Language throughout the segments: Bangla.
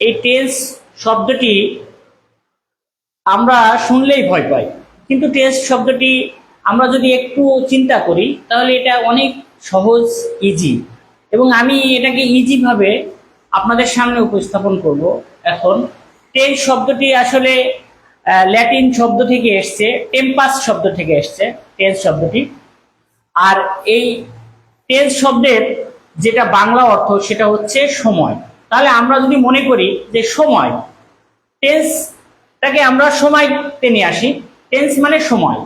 এই টেন্স শব্দটি আমরা শুনলেই ভয় পাই। কিন্তু টেন্স শব্দটি আমরা যদি একটু চিন্তা করি, তাহলে এটা অনেক সহজ ইজি এবং আমি এটাকে ইজিভাবে আপনাদের সামনে উপস্থাপন করব। এখন টেন্স শব্দটি আসলে ল্যাটিন শব্দ থেকে এসছে টেম্পাস শব্দ থেকে এসছে টেন্স শব্দটি। আর এই টেন্স শব্দের যেটা বাংলা অর্থ, সেটা হচ্ছে সময়। তাহলে আমরা যদি মনে করি যে সময় টেন্সটাকে আমরা সময়তে নিয়ে আসি। টেন্স মানে সময়।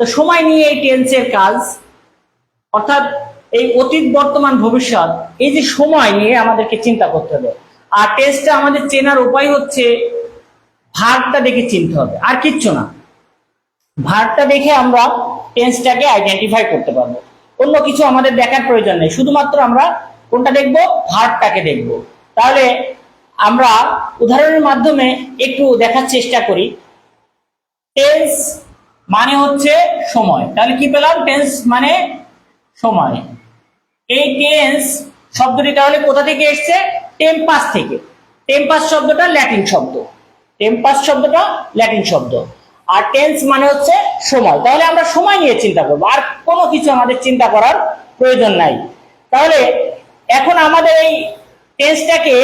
তো সময় নিয়ে এই টেন্সের কাজ, অর্থাৎ এই অতীত, বর্তমান, ভবিষ্যৎ, এই যে সময় নিয়ে আমাদেরকে চিন্তা করতে হবে। আর টেন্সটা আমাদের চেনার উপায় হচ্ছে ভাগটা দেখে চিনতে হবে, আর কিচ্ছু না। ভারটা দেখে আমরা টেন্সটাকে আইডেন্টিফাই করতে পারব। অন্য কিছু আমাদের দেখার প্রয়োজন নেই। শুধুমাত্র আমরা কোনটা দেখব? ভারটাকে দেখব। তাহলে আমরা উদাহরণের মাধ্যমে একটু দেখার চেষ্টা করি। টেন্স মানে হচ্ছে সময়। তাহলে কি পেলাম? টেন্স মানে সময়। এই টেন্স শব্দটি তাহলে কোথা থেকে এসছে? টেম্পাস থেকে। টেম্পাস শব্দটা ল্যাটিন শব্দ। টেম্পাস শব্দটা ল্যাটিন শব্দ। আর টেন্স মানে হচ্ছে সময়। তাহলে আমরা সময় নিয়ে চিন্তা করব। আর কোনো কিছু আমাদের চিন্তা করার প্রয়োজন নাই। তাহলে এখন আমাদের এই টেন্সটাকে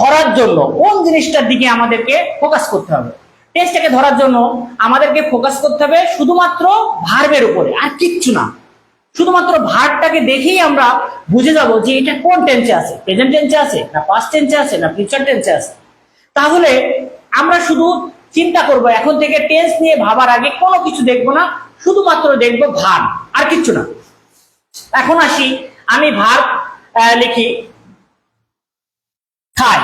ধরার জন্য কোন জিনিসটার দিকে আমাদেরকে ফোকাস করতে হবে? টেন্সটাকে ধরার জন্য আমাদেরকে ফোকাস করতে হবে শুধুমাত্র ভার্বের উপরে, আর কিচ্ছু না। শুধুমাত্র ভার্বটাকে দেখেই আমরা বুঝে যাব যে এটা কোন টেন্সে আছে। প্রেজেন্ট টেন্সে আছে, না পাস্ট টেন্সে আছে, না ফিউচার টেন্সে আছে। তাহলে আমরা শুধু চিন্তা করব, এখন থেকে টেন্স নিয়ে ভাবার আগে কোনো কিছু দেখব না, শুধুমাত্র দেখব ভার আর কিচ্ছু না। এখন আসি, আমি ভার লিখি। খাই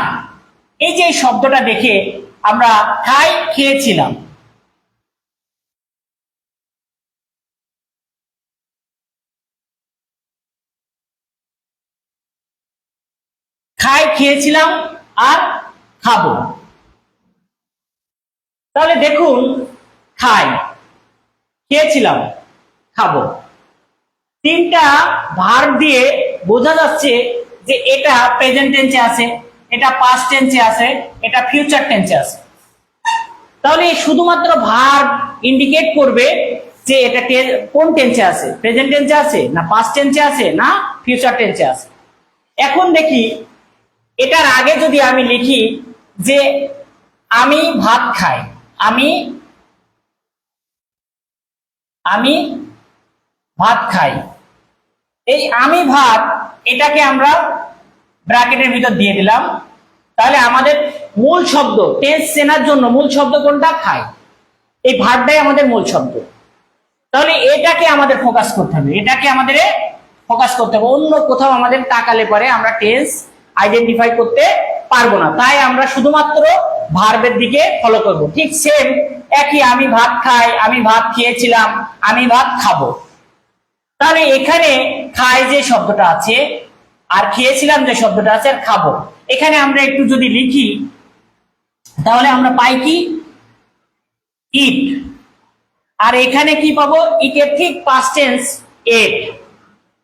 এই যে শব্দটা দেখে আমরা খাই খেয়েছিলাম। খাই খেয়েছিলাম আর খাব। তাহলে দেখুন খাই খেয়েছিলাম, খাব। তিনটা ভার দিয়ে বোঝা যাচ্ছে যে এটা প্রেজেন্ট টেন্সে আছে। এটা পাস্ট টেন্সে আছে, এটা ফিউচার টেন্সে আছে। তাহলে শুধুমাত্র ভার ইন্ডিকেট করবে যে এটা কোন টেন্সে আছে? প্রেজেন্ট টেন্সে আছে, না পাস্ট টেন্সে আছে, না ফিউচার টেন্সে আছে? এখন দেখি, এটার আগে যদি আমি লিখি যে আমি ভাত খাই, আমি আমি ভাত খাই। এই আমি ভাত, এটাকে আমরা ব্র্যাকেটের ভিতর দিয়ে দিলাম। তাহলে আমাদের মূল শব্দ টেস্ট চেনার জন্য মূল শব্দ কোনটা? খাই। এই ভাতটাই আমাদের মূল শব্দ। তাহলে এটাকে আমাদের ফোকাস করতে হবে। এটাকে আমাদের ফোকাস করতে হবে। অন্য কোথাও আমাদের তাকালে পরে আমরা টেন্স আইডেন্টিফাই করতে পারব না। তাই আমরা শুধুমাত্র ভার্বের দিকে ফলো করব। ঠিক সেম একই, আমি ভাত খাই, আমি ভাত খেয়েছিলাম, আমি ভাত খাব। তাহলে এখানে খায় যে শব্দটা আছে আর খেয়েছিলাম যে শব্দটা আছে, আর খাব। এখানে আমরা একটু যদি লিখি, তাহলে আমরা পাই কি? ইট। আর এখানে কি পাবো? ইটের ঠিক পাস্ট টেন্স এট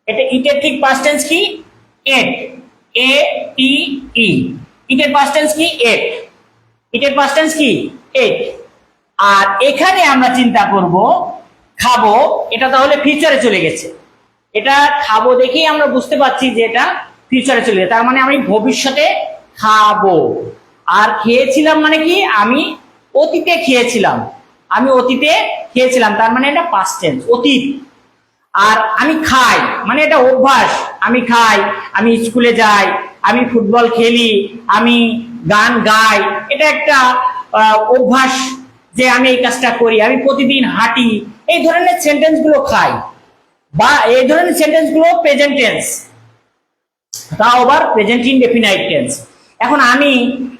এটা ইটের ঠিক পাস্ট টেন্স কি? এট এ টি ই। ইটের পাস্ট টেন্স কি? এট ইটের পাস্ট টেন্স কি? এট আর এখানে আমরা চিন্তা করব, খাব, এটা তাহলে ফিউচারে চলে গেছে। এটা খাব দেখেই আমরা বুঝতে পারছি যে এটা ফিউচারে চলে তার মানে আমি ভবিষ্যতে খাব। আর খেয়েছিলাম মানে কি? আমি অতীতে খেয়েছিলাম। আমি অতীতে খেয়েছিলাম। তার মানে এটা পাস্ট টেন্স অতীত। আর আমি খাই মানে এটা অভ্যাস। আমি খাই, আমি স্কুলে যাই, আমি ফুটবল খেলি, আমি গান গাই। এটা একটা অভ্যাস যে আমি এই কাজটা করি। আমি প্রতিদিন হাঁটি। এই ধরনের সেন্টেন্সগুলো খাই। বা এই ধরনের সেন্টেন্সগুলো প্রেজেন্ট টেন্স তা আবার প্রেজেন্ট ইনডেফিনাইট টেন্স এখন আমি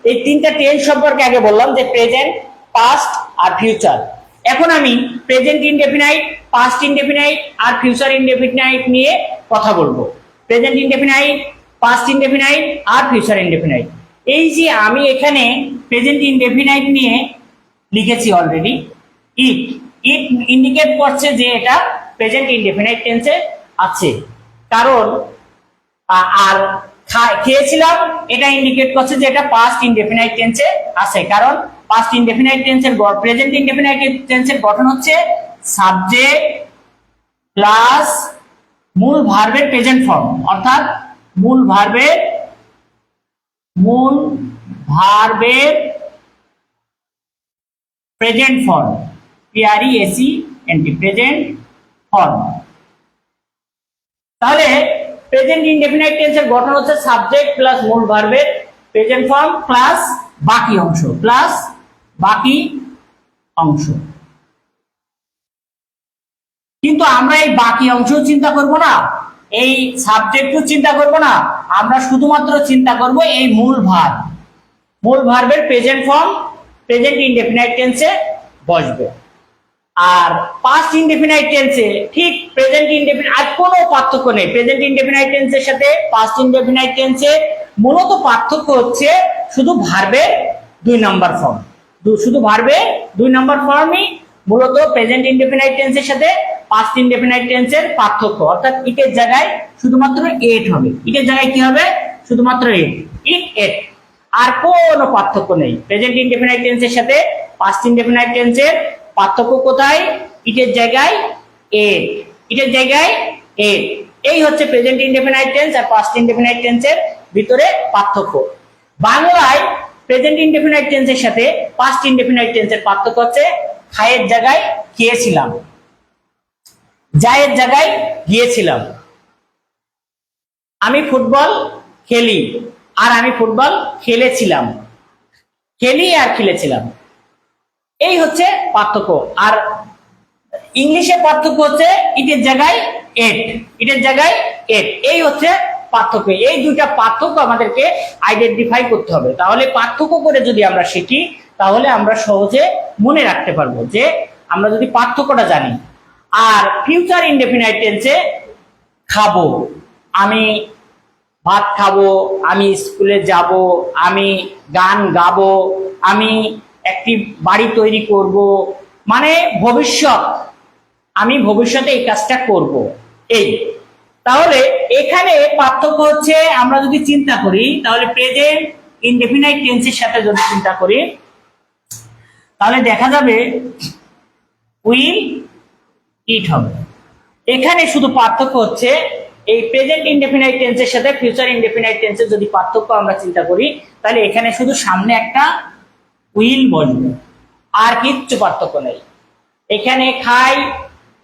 এই তিনটা টেন্স সম্পর্কে আগে বললাম যে প্রেজেন্ট পাস্ট আর ফিউচার এখন আমি প্রেজেন্ট ইনডেফিনাইট পাস্ট ইনডেফিনাইট আর ফিউচার ইনডেফিনাইট নিয়ে কথা বলব। প্রেজেন্ট ইনডেফিনাইট পাস্ট ইনডেফিনাইট আর ফিউচার ইনডেফিনাইট এই যে আমি এখানে প্রেজেন্ট ইনডেফিনাইট নিয়ে লিখেছি অলরেডি ইট ইট ইন্ডিকেট করছে যে এটা প্রেজেন্ট ইনডেফিনাইট টেন্সে আছে। কারণ আর খেয়েছিলাম, এটা ইন্ডিকেট করছে যে এটা পাস্ট ইনডেফিনাইট টেন্সে আছে। কারণ পাস্ট ইনডেফিনাইট টেন্সের প্রেজেন্ট ইনডেফিনাইট টেন্সের গঠন হচ্ছে সাবজেক্ট প্লাস মূল ভার্বের প্রেজেন্ট ফর্ম অর্থাৎ, মূল ভার্বের মূল ভার্বের present form P R E S E N T present form তাহলে প্রেজেন্ট ইনডেফিনাইট টেন্সের গঠন হচ্ছে সাবজেক্ট প্লাস মূল ভার্বের প্রেজেন্ট ফর্ম প্লাস বাকি অংশ প্লাস বাকি অংশ। কিন্তু আমরা এই বাকি অংশ চিন্তা করব না, এই সাবজেক্টও চিন্তা করব না, আমরা শুধুমাত্র চিন্তা করব এই মূল ভার্ব মূল ভার্বের প্রেজেন্ট ফর্ম প্রেজেন্ট ইনডেফিনাইট টেন্সে বসবে। আর পাস্ট ইনডেফিনাইট টেন্সে ঠিক প্রেজেন্ট ইনডেফিনাইট আর কোনো পার্থক্য নেই। প্রেজেন্ট ইনডেফিনাইট টেন্সের সাথে পাস্ট ইনডেফিনাইট টেন্সে মূলত পার্থক্য হচ্ছে শুধু ভার্বের দুই নাম্বার ফর্ম শুধু ভার্বের দুই নাম্বার ফর্মই মূলত প্রেজেন্ট ইনডেফিনাইট টেন্সের সাথে পাস্ট ইনডেফিনাইট টেন্সের পার্থক্য। অর্থাৎ ইটের জায়গায় শুধুমাত্র এট হবে। ইটের জায়গায় কি হবে? শুধুমাত্র এট ইট এট আর কোনো পার্থক্য নেই। প্রেজেন্ট ইনডেফিনাইট টেন্সের সাথে পাস্ট ইনডেফিনাইট টেন্সের পার্থক্য কোথায়? ইটের জায়গায় এট ইটের জায়গায় এট এই হচ্ছে প্রেজেন্ট ইনডেফিনাইট টেন্স আর পাস্ট ইনডেফিনাইট টেন্সের ভিতরে পার্থক্য। বাংলায় প্রেজেন্ট ইনডেফিনাইট টেন্সের সাথে পাস্ট ইনডেফিনাইট টেন্সের পার্থক্য হচ্ছে খায়ের জায়গায় খেয়েছিলাম জায়ের জায়গায় গিয়েছিলাম। আমি ফুটবল খেলি আর আমি ফুটবল খেলেছিলাম। খেলি আর খেলেছিলাম। এই হচ্ছে পার্থক্য। আর ইংলিশে পার্থক্য হচ্ছে ইটের জায়গায় এট ইটের জায়গায় এট এই হচ্ছে পার্থক্য। এই দুইটা পার্থক্য আমাদেরকে আইডেন্টিফাই করতে হবে। তাহলে পার্থক্য করে যদি আমরা শিখি, তাহলে আমরা সহজে মনে রাখতে পারব যে আমরা যদি পার্থক্যটা জানি, আর ফিউচার ইনডেফিনাইট টেন্সে খাব। আমি ভাত খাব, আমি স্কুলে যাব, আমি গান গাবো, আমি একটি বাড়ি তৈরি করব। মানে ভবিষ্যৎ। আমি ভবিষ্যতে এই কাজটা করব। এই। তাহলে এখানে পার্থক্য হচ্ছে আমরা যদি চিন্তা করি, তাহলে প্রেজেন্ট ইনডেফিনাইট টেন্সের সাথে যদি চিন্তা করি, তাহলে দেখা যাবে উইল ইট হবে। এখানে শুধু পার্থক্য হচ্ছে এই প্রেজেন্ট ইনডেফিনাইট টেন্সের সাথে ফিউচার ইনডেফিনাইট টেন্সের যদি পার্থক্য আমরা চিন্তা করি, তাহলে এখানে শুধু সামনে একটা উইল বসবে আর কিচ্ছু পার্থক্য নেই। এখানে খাই,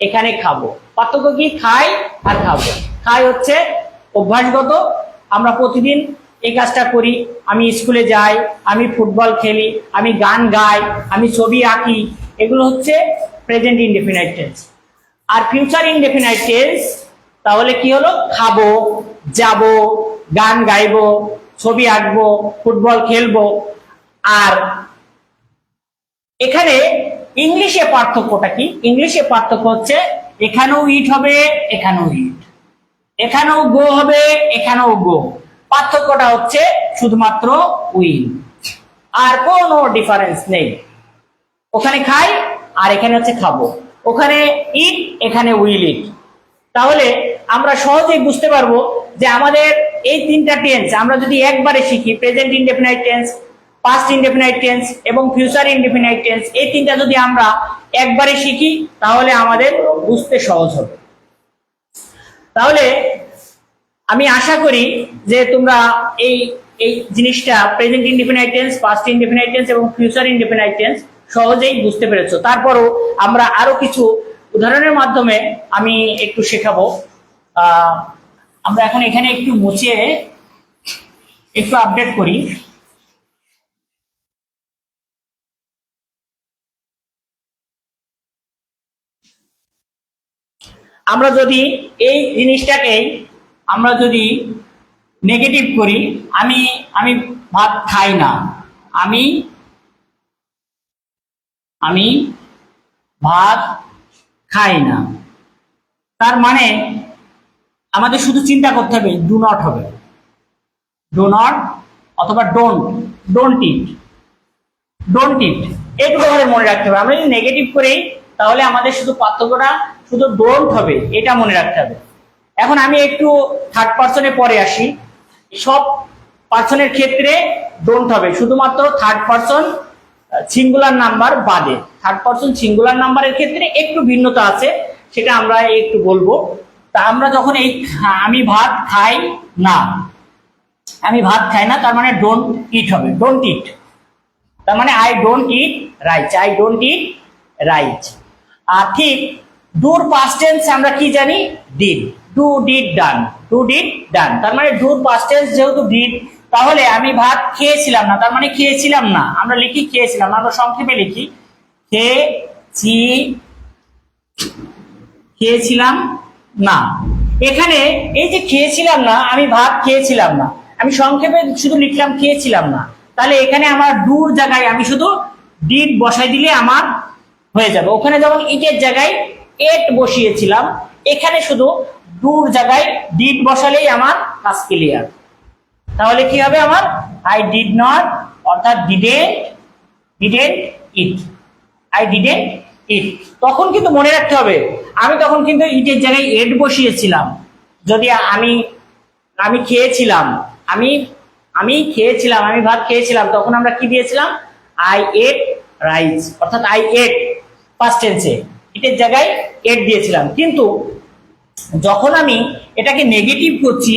এখানে খাব। পার্থক্য কি? খাই আর খাব। খাই হচ্ছে অভ্যাসগত। আমরা প্রতিদিন এই কাজটা করি। আমি স্কুলে যাই, আমি ফুটবল খেলি, আমি গান গাই, আমি ছবি আঁকি। এগুলো হচ্ছে প্রেজেন্ট ইনডেফিনাইট টেন্স আর ফিউচার ইনডেফিনাইট টেন্স তাহলে কি হলো? খাব, যাব, গান গাইবো, ছবি আঁকবো, ফুটবল খেলব। আর এখানে ইংলিশে পার্থক্যটা কি? ইংলিশে পার্থক্য হচ্ছে এখানেও ইট হবে, এখানেও ইট এখানেও গো হবে, এখানেও গো পার্থক্যটা হচ্ছে শুধুমাত্র উইল আর কোনো ডিফারেন্স নেই। ওখানে খাই আর এখানে হচ্ছে খাব। ওখানে ইট এখানে উইল ইট তাহলে আমরা সহজেই বুঝতে পারব যে আমাদের এই তিনটা টেন্স আমরা যদি একবারে শিখি present indefinite tense past indefinite tense এবং ফিউচার ইনডেফিনাইট টেন্স এই তিনটা যদি আমরা একবারে শিখি, তাহলে আমাদের বুঝতে সহজ হবে। তাহলে আমি আশা করি যে তোমরা এই এই জিনিসটা present indefinite tense past indefinite tense এবং ফিউচার ইনডিফিনাইট টেন্স সহজেই বুঝতে পেরেছ। তারপরও আমরা আরও কিছু উদাহরণের মাধ্যমে আমি একটু শেখাবো। আমরা এখন এখানে একটু মুছে একটু আপডেট করি। আমরা যদি এই জিনিসটাকে আমরা যদি নেগেটিভ করি, আমি আমি ভাত খাই না। আমি আমি ভাত খাই না। তার মানে আমাদের শুধু চিন্তা করতে হবে ডু নট হবে। ডো নট অথবা don't don't eat don't eat এইটুকু আমাদের মনে রাখতে হবে। আমরা যদি নেগেটিভ করি, তাহলে আমাদের শুধু পার্থক্যটা শুধু ডোন্ট হবে, এটা মনে রাখতে হবে। এখন আমি একটু থার্ড পার্সনে পরে আসি। সব পার্সনের ক্ষেত্রে ডোন্ট হবে, শুধুমাত্র থার্ড পার্সন সিঙ্গুলার নাম্বার বাদে। থার্ড পার্সন সিঙ্গুলার নাম্বারের ক্ষেত্রে একটু ভিন্নতা আছে, সেটা আমরা একটু বলব। তা আমরা যখন এই, আমি ভাত খাই না, আমি ভাত খাই না, তার মানে ডোন্ট ইট হবে ডোন্ট ইট তার মানে I don't eat right I don't eat right আর ঠিক ডুর পাস্ট টেন্স আমরা কি জানি? Did do did done do did done তার মানে ডুর পাস্ট টেন্স যেহেতু ডিড তাহলে আমি ভাত খেয়েছিলাম না। তার মানে খেয়েছিলাম না। আমরা লিখি খেয়েছিলাম আমরা সংক্ষেপে লিখি। খেয়েছি, খেয়েছিলাম না। এখানে এই যে খেয়েছিলাম না, আমি ভাত খেয়েছিলাম না। আমি সংক্ষেপে শুধু লিখলাম খেয়েছিলাম না। তাহলে এখানে আমার দূর জায়গায় আমি শুধু ডিড বসাই দিলে আমার হয়ে যাবে। ওখানে যেমন ইটের জায়গায় এট বসিয়েছিলাম। এখানে শুধু দূর জায়গায় ডিড বসালেই আমার কাজ ক্লিয়ার তাহলে কি হবে আমার? আই ডিড নট অর্থাৎ didn't didn't eat I didn't eat তখন কিন্তু মনে রাখতে হবে, আমি তখন কিন্তু ইটের জায়গায় এড বসিয়েছিলাম। যদি আমি আমি খেয়েছিলাম, আমি আমি খেয়েছিলাম, আমি ভাত খেয়েছিলাম, তখন আমরা কি দিয়েছিলাম? আই এট রাইস অর্থাৎ আই এট ফার্স্ট টেন্সে ইটের জায়গায় এড দিয়েছিলাম। কিন্তু যখন আমি এটাকে নেগেটিভ করছি,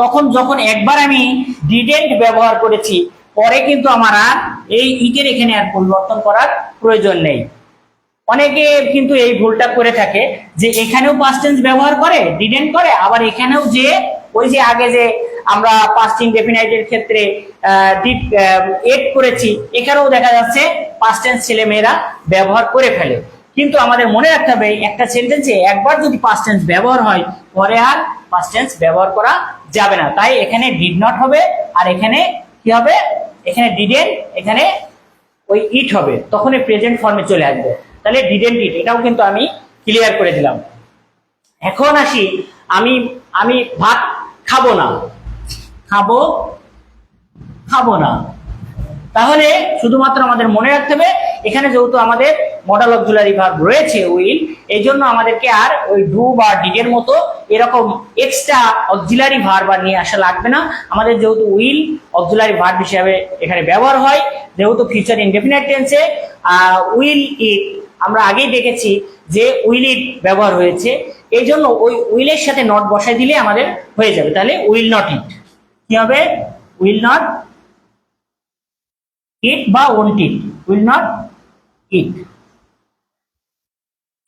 তখন যখন একবার আমি ডিডেন্ট ব্যবহার করেছি, পরে কিন্তু আমার আর এই ইটের এখানে আর পরিবর্তন করার প্রয়োজন নেই। অনেকে কিন্তু এই ভুলটা করে থাকে যে এখানেও পাস্ট টেন্স ব্যবহার করে ডিডেন্ট করে, আবার এখানেও যে ওই যে আগে যে আমরা পাস্ট ইনডেফিনাইটের ক্ষেত্রে এড করেছি, এখানেও দেখা যাচ্ছে পাস্ট টেন্স ছেলে মেয়েরা ব্যবহার করে ফেলে। কিন্তু আমাদের মনে রাখতে হবে, একটা সেন্টেন্সে একবার যদি পাস্ট টেন্স ব্যবহার হয়, পরে আর পাস্ট টেন্স ব্যবহার করা যাবে না। তাই এখানে ডিড নট হবে, আর এখানে কি হবে? এখানে ডিডেন্ট এখানে ওই ইট হবে। তখন এই প্রেজেন্ট ফর্মে চলে আসবে। তাহলে ডিডেন্ট ইট এটাও কিন্তু আমি ক্লিয়ার করে দিলাম। এখন আসি, আমি আমি ভাত খাব না। খাব? খাব না। তাহলে শুধুমাত্র আমাদের মনে রাখতে হবে, এখানে যেহেতু আমাদের মডেল অক্সিলারি ভার্ব রয়েছে উইল এই জন্য আমাদেরকে আর ওই ডু বা ডিডের মতো এরকম এক্সট্রা অক্সিলারি ভার্ব আর নিয়ে আসা লাগবে না। আমাদের যেহেতু উইল অক্সিলারি ভার্ব হিসাবে এখানে ব্যবহার হয়, যেহেতু ফিউচার ইনডেফিনাইট টেন্সে উইল ইট আমরা আগেই দেখেছি যে উইল ইট ব্যবহার হয়েছে এই জন্য ওই উইলের সাথে নট বসাই দিলে আমাদের হয়ে যাবে। তাহলে উইল নট ইট কি হবে? উইল নট ইট বা won't it will not it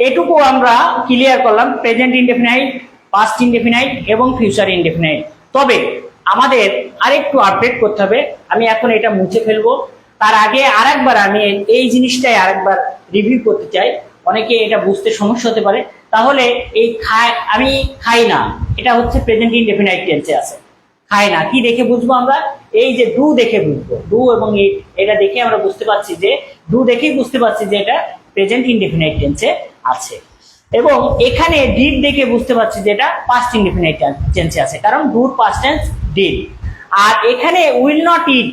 এটুকু আমরা ক্লিয়ার করলাম প্রেজেন্ট ইনডেফিনাইট পাস্ট ইনডেফিনাইট এবং ফিউচার ইনডেফিনাইট তবে আমাদের আরেকটু আপডেট করতে হবে, আমি এখন এটা মুছে ফেলব। তার আগে আরেকবার আমি এই জিনিসটাই আরেকবার রিভিউ করতে চাই। অনেকে এটা বুঝতে সমস্যা হতে পারে। তাহলে এই খায়, আমি খাই না। এটা হচ্ছে প্রেজেন্ট ইনডেফিনাইট টেন্সে আছে। খায় না। কি দেখে বুঝব আমরা? এই যে ডু দেখে বুঝব। ডু এবং এটা দেখে আমরা বুঝতে পারছি যে ডু দেখেই বুঝতে পারছি যে এটা প্রেজেন্ট ইনডেফিনাইট টেন্সে আছে। এবং এখানে ডিড দেখে বুঝতে পারছি যে এটা পাস্ট ইনডেফিনাইট টেন্সে আছে, কারণ ডুর পাস্ট টেন্স ডিড আর এখানে উইল নট ইট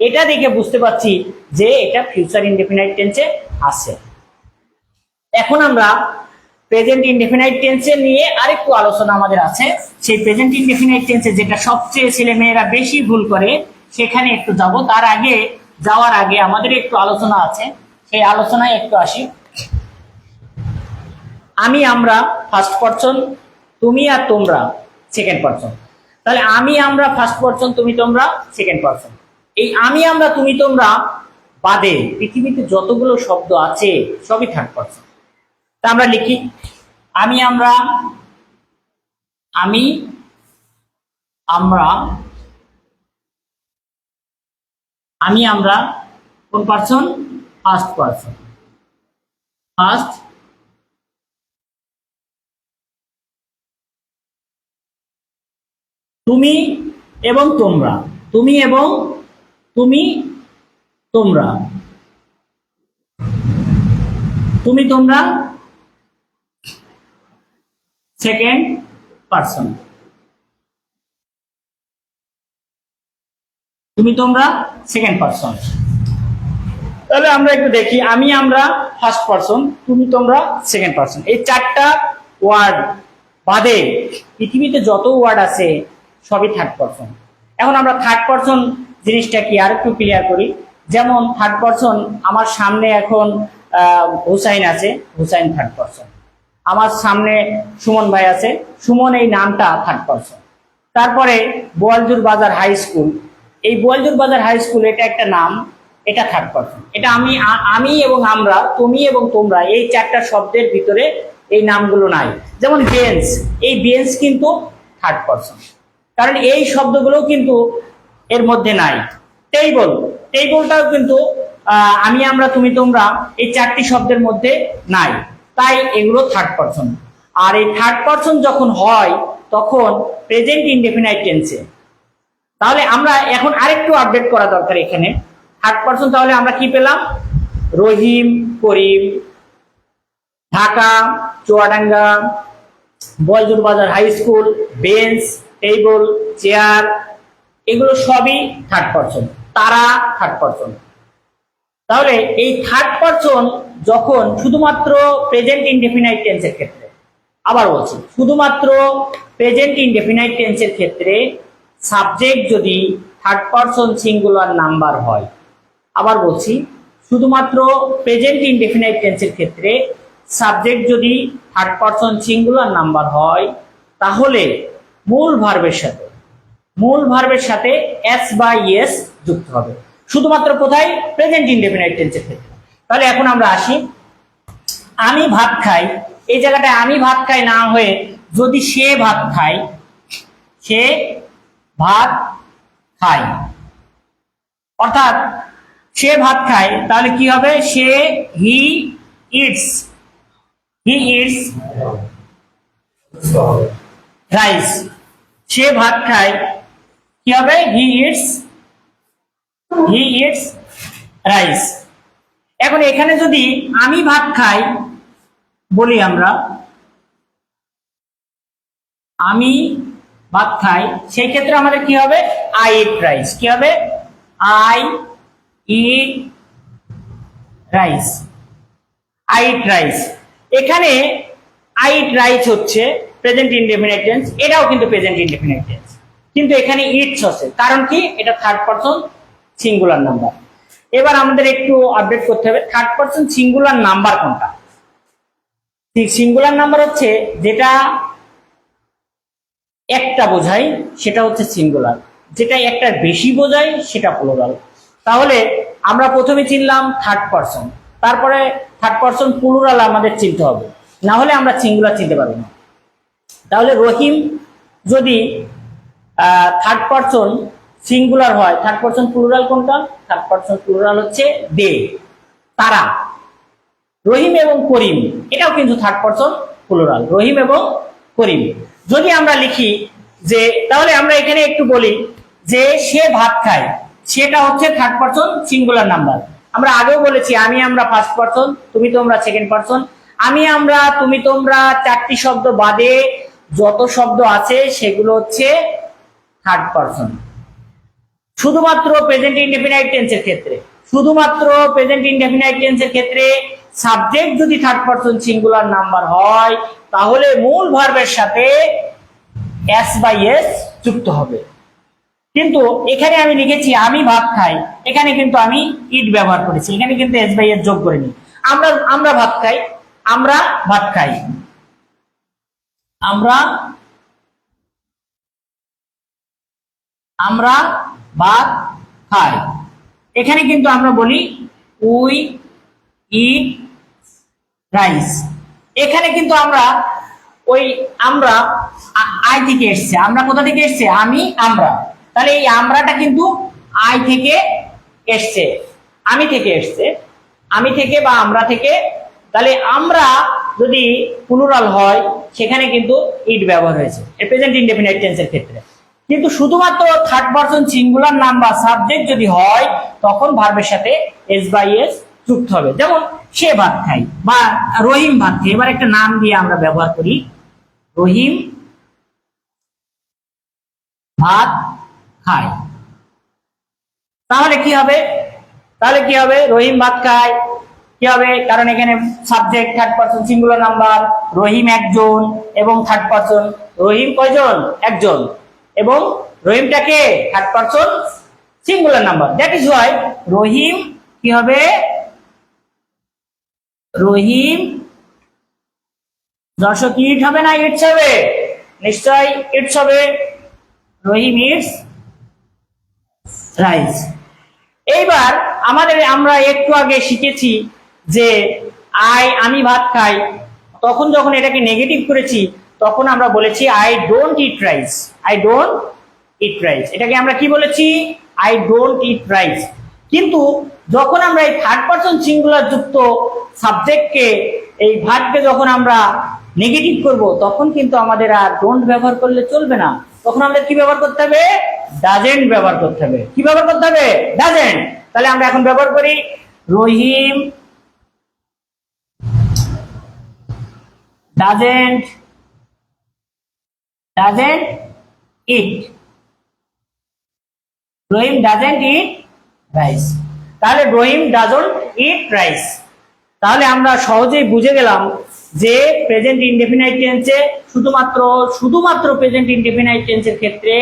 এটা দেখে বুঝতে পারছি যে এটা ফিউচার ইনডেফিনাইট টেন্সে আছে। এখন আমরা প্রেজেন্ট ইনডেফিনাইট টেন্সে নিয়ে আরেকটু আলোচনা আমাদের আছে। সেই প্রেজেন্ট ইনডেফিনাইট টেন্সে যেটা সবচেয়ে ছেলে মেয়েরা বেশি ভুল করে, সেখানে একটু যাব। তার আগে, যাওয়ার আগে আমাদের একটু আলোচনা আছে। সেই আলোচনায় একটু আসি। আমি, আমরা ফার্স্ট পারসন তুমি আর তোমরা সেকেন্ড পারসন তাহলে আমি, আমরা ফার্স্ট পারসন তুমি, তোমরা সেকেন্ড পারসন এই আমি, আমরা, তুমি, তোমরা বাদে পৃথিবীতে যতগুলো শব্দ আছে, সবই থার্ড পারসন তা আমরা লিখি, আমি, আমরা আমি আমরা আমি, আমরা কোন পার্সন ফার্স্ট পার্সন ফার্স্ট তুমি এবং তোমরা। তুমি এবং তুমি তোমরা। তুমি তোমরা। সেকেন্ড পার্সন তুমি তোমরা সেকেন্ড পার্সন তাহলে আমরা একটু দেখি, আমি আমরা ফার্স্ট পার্সন তুমি তোমরা সেকেন্ড পার্সন এই চারটা ওয়ার্ড বাদে পৃথিবীতে যত ওয়ার্ড আছে, সবই থার্ড পার্সন এখন আমরা থার্ড পারসন জিনিসটা কি আর একটু ক্লিয়ার করি। যেমন থার্ড পারসন আমার সামনে এখন হুসাইন আছে, হুসাইন থার্ড পারসন আমার সামনে সুমন ভাই আছে, সুমন এই নামটা থার্ড পারসন তারপরে বোয়ালজুর বাজার হাই স্কুল এই বোয়ালজুর বাজার হাই স্কুল এটা একটা নাম। এটা থার্ড পারসন এটা আমি আমি এবং আমরা, তুমি এবং তোমরা, এই চারটা শব্দের ভিতরে এই নামগুলো নাই। যেমন বেঞ্চ এই বেঞ্চ কিন্তু থার্ড পারসন কারণ এই শব্দগুলো কিন্তু এর মধ্যে নাই। টেবল টেবলটাও কিন্তু আমি, আমরা, তুমি, তোমরা, এই চারটি শব্দের মধ্যে নাই। তাই এগুলো থার্ড পারসন আর এই থার্ড পারসন যখন হয়, তখন প্রেজেন্ট ইনডেফিনাইট টেন্সে তাহলে আমরা এখন আরেকটু আপডেট করা দরকার এখানে। থার্ড পারসন তাহলে আমরা কি পেলাম? রহিম, করিম, Dhaka, Chuadanga Boljur Bazar high school, bench, table, chair, এগুলো সবই থার্ড পারসন তারা থার্ড পারসন তাহলে এই থার্ড পারসন যখন শুধুমাত্র প্রেজেন্ট ইনডেফিনাইট টেন্সের ক্ষেত্রে, আবার বলছি, শুধুমাত্র প্রেজেন্ট ইনডেফিনাইট টেন্সের ক্ষেত্রে সাবজেক্ট যদি থার্ড পারসন সিঙ্গুলার নাম্বার হয় আবার বলছি, শুধুমাত্র প্রেজেন্ট ইনডেফিনাইট টেন্সের ক্ষেত্রে সাবজেক্ট যদি থার্ড পারসন সিঙ্গুলার নাম্বার হয়, তাহলে মূল ভার্বের সাথে, মূল ভার্বের সাথে এস বা ইয়েস যুক্ত হবে। শুধুমাত্র কোথায়? প্রেজেন্ট ইনডেফিনাইট টেন্সের ক্ষেত্রে। তাহলে এখন আমরা আসি। আমি ভাত খাই, এই জায়গাটায় আমি ভাত খাই না হয়ে যদি সে ভাত খায়, সে ভাত খায়। অর্থাৎ সে ভাত খায়, তাহলে কি হবে? সে he eats he eats rice সে ভাত খায়, কি হবে? He eats he eats rice এখন এখানে যদি আমি ভাত খাই, বলি আমরা, আমি ভাত খাই, সেই ক্ষেত্রে আমাদের কি হবে? আই ইট রাইস কি হবে? I eat rice I eat rice এখানে আই ইট রাইস হচ্ছে প্রেজেন্ট ইনডেফিনিট টেন্স এটাও কিন্তু প্রেজেন্ট ইনডেফিনিট টেন্স কিন্তু এখানে ইটস হচ্ছে কারণ কি? এটা থার্ড পারসন সিঙ্গুলার নাম্বার এবার আমাদের একটু আপডেট করতে হবে থার্ড পারসন সিঙ্গুলার নাম্বার কোনটা? সিঙ্গুলার নাম্বার হচ্ছে যেটা একটা বোঝায়, সেটা হচ্ছে সিঙ্গুলার যেটা একটা বেশি বোঝায়, সেটা প্লুরাল তাহলে আমরা প্রথমে চিনলাম থার্ড পারসন তারপরে থার্ড পারসন প্লুরাল আমাদের চিনতে হবে, না হলে আমরা সিঙ্গুলার চিনতে পারব না। তাহলে রহিম যদি থার্ড পারসন সিঙ্গুলার হয় থার্ড পারসন প্লুরাল কোনটা? থার্ড পারসন প্লুরাল হচ্ছে দে তারা। রহিম এবং করিম, এটাও কিন্তু থার্ড পারসন প্লুরাল রহিম এবং করিম। যদি আমরা লিখি যে, তাহলে আমরা এখানে একটু বলি যে, সে ভাত খায়। সেটা হচ্ছে থার্ড পারসন সিঙ্গুলার নাম্বার আমরা আগেও বলেছি, আমি আমরা ফার্স্ট পারসন তুমি তোমরা সেকেন্ড পারসন আমি আমরা, তুমি তোমরা চারটি শব্দ বাদে যত শব্দ আছে সেগুলো হচ্ছে থার্ড পারসন শুধুমাত্র প্রেজেন্ট ইনডেফিনাইট টেন্সের ক্ষেত্রে। শুধুমাত্র প্রেজেন্ট ইনডেফিনাইট টেন্সের ক্ষেত্রে সাবজেক্ট যদি থার্ড পারসন সিঙ্গুলার নাম্বার হয়, তাহলে মূল ভার্বের সাথে এস বাই এস যুক্ত হবে। কিন্তু এখানে আমি লিখেছি, আমি ভাত খাই। এখানে কিন্তু আমি ইট ব্যবহার করেছি। এখানে কিন্তু এস বাই এস যোগ করিনি আমরা আমরা ভাত খাই, আমরা ভাত খাই। আমরা আমরা ভাত খাই। এখানে কিন্তু আমরা বলি উই ইট রাইস এখানে কিন্তু আমরা ওই আমরা আই থেকে এসছে। আমরা কোথা থেকে এসছে? আমি, আমরা। তাহলে এই আমরাটা কিন্তু আই থেকে এসছে। আমি থেকে এসছে। আমি থেকে বা আমরা থেকে। তাহলে আমরা যদি প্লুরাল হয়, সেখানে কিন্তু ইট ব্যবহার হয়েছে। প্রেজেন্ট ইনডেফিনাইট টেন্সের ক্ষেত্রে। কিন্তু শুধুমাত্র থার্ড পারসন সিঙ্গুলার নাম বা সাবজেক্ট যদি হয়, তখন ভার্বের সাথে এস বাই এস যুক্ত হবে। যেমন, সে ভাত খাই বা রহিম ভাত খাই। এবার একটা নাম দিয়ে আমরা ব্যবহার করি। রহিম ভাত খায় তাহলে কি হবে? তাহলে কি হবে? রহিম ভাত খায়। কি হবে? কারণ এখানে subject third person singular number Rahim একজন এবং থার্ড পারসন রহিম কয়জন? একজন। এবং রহিমটাকে third person singular number that is why Rahim কি হবে? রহিম দর্শক ইট হবে না, ইটস হবে? নিশ্চয় ইটস হবে। Rahim eats rice. এইবার আমাদের আমরা একটু আগে শিখেছি যে আই আমি ভাত খাই, তখন যখন এটাকে নেগেটিভ করেছি, তখন আমরা বলেছি I don't eat rice I don't eat rice এটাকে আমরা কি বলেছি? আই ডোন্ট ইট রাইস কিন্তু যখন আমরা এই থার্ড পারসন সিঙ্গুলার যুক্ত সাবজেক্টকে, এই ভাতকে যখন আমরা নেগেটিভ করব, তখন কিন্তু আমাদের আর ডোন্ট ব্যবহার করলে চলবে না। তখন আমাদের কি ব্যবহার করতে হবে? ডাজেন্ট ব্যবহার করতে হবে। কি ব্যবহার করতে হবে? ডাজেন্ট তাহলে আমরা এখন ব্যবহার করি Rahim doesn't doesn't eat Rahim doesn't eat rice তাহলে রহিম ডাজন্ট ইট রাইস তাহলে আমরা সহজেই বুঝে গেলাম যে প্রেজেন্ট ইনডেফিনাইট টেন্সে শুধুমাত্র শুধুমাত্র প্রেজেন্ট ইনডেফিনাইট টেন্সের ক্ষেত্রে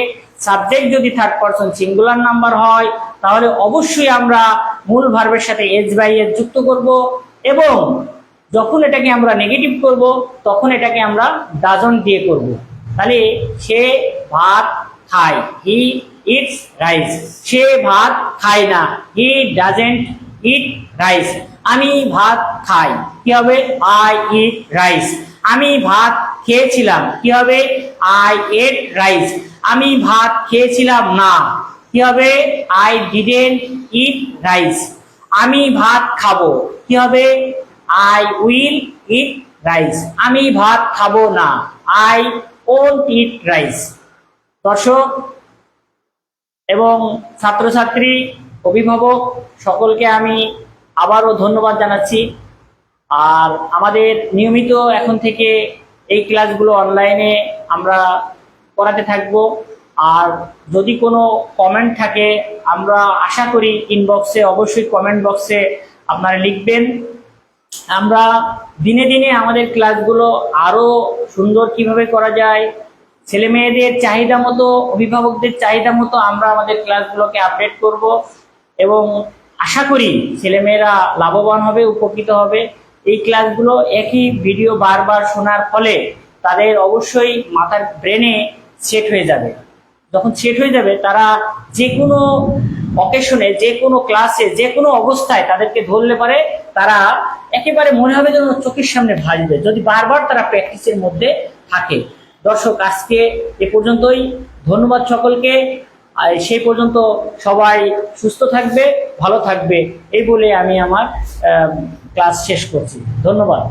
সাবজেক্ট যদি থার্ড পারসন সিঙ্গুলার নাম্বার হয়, তাহলে অবশ্যই আমরা মূল ভার্বের সাথে এজ বাই এজ যুক্ত করব এবং যখন এটাকে আমরা নেগেটিভ করব, তখন এটাকে আমরা ডাজন দিয়ে করব। তাহলে সে ভাত খায় হি ইটস রাইস সে ভাত খায় না হি ডাজেন্ট ইট রাইস আমি ভাত খাই, কি হবে? আই ইট রাইস আমি ভাত খেয়েছিলাম। কি হবে? আই এট রাইস আমি ভাত খেয়েছিলাম না। কি হবে? আই ডিডেন্ট ইট রাইস আমি ভাত খাব। কি হবে? আই উইল ইট রাইস আমি ভাত খাব না। আই ওন্ট ইট রাইস দর্শক এবং ছাত্রছাত্রী, অভিভাবক, সকলকে আমি আবারও ধন্যবাদ জানাচ্ছি। আর আমাদের নিয়মিত এখন থেকে এই ক্লাসগুলো অনলাইনে আমরা করাতে থাকব। আর যদি কোনো কমেন্ট থাকে, আমরা আশা করি ইনবক্সে অবশ্যই কমেন্ট বক্সে আপনারা লিখবেন। আমরা দিনে দিনে আমাদের ক্লাসগুলো আরও সুন্দর কীভাবে করা যায় ছেলে মেয়েদের চাহিদা মতো, অভিভাবকদের চাহিদা মতো আমরা আমাদের ক্লাসগুলোকে আপডেট করব। এবং আশা করি ছেলেমেয়েরা লাভবান হবে, উপকৃত হবে। এই ক্লাসগুলো একই ভিডিও বারবার শোনার ফলে তাদের অবশ্যই মাথার ব্রেনে সেট হয়ে যাবে। যখন সেট হয়ে যাবে, তারা যে কোনো অকেশনে যে কোনো ক্লাসে যে কোনো অবস্থায় তাদেরকে ধরলে পারে তারা একেবারে মনে হবে যেন চোখের সামনে ভাসবে যদি বারবার তারা প্র্যাকটিসের মধ্যে থাকে। দর্শক, আজকে এ পর্যন্তই। ধন্যবাদ সকলকে। আর সেই পর্যন্ত সবাই সুস্থ থাকবে, ভালো থাকবে, এই বলে আমি আমার ক্লাস শেষ করছি। ধন্যবাদ।